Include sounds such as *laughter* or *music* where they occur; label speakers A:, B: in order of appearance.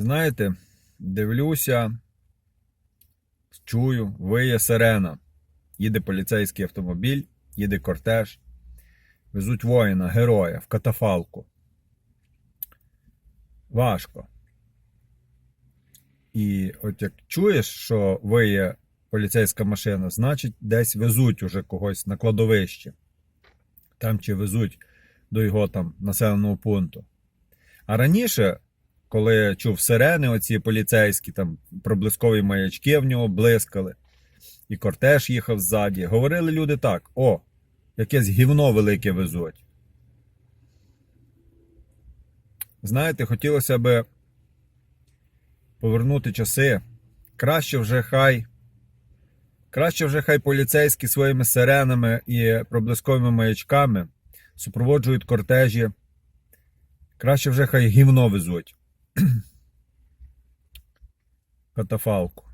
A: Знаєте, дивлюся, чую, виє сирена. Їде поліцейський автомобіль, їде кортеж. Везуть воїна, героя в катафалку. Важко. І от як чуєш, що виє поліцейська машина, значить десь везуть уже когось на кладовище. Там чи везуть до його там населеного пункту. А раніше, коли чув сирени, оці поліцейські, там проблискові маячки в нього блискали, і кортеж їхав ззаді, говорили люди так: о, якесь гівно велике везуть. Знаєте, хотілося б повернути часи. Краще вже хай. Краще вже хай поліцейські своїми сиренами і проблисковими маячками супроводжують кортежі. Краще вже хай гівно везуть. *clears throat* Катафалку.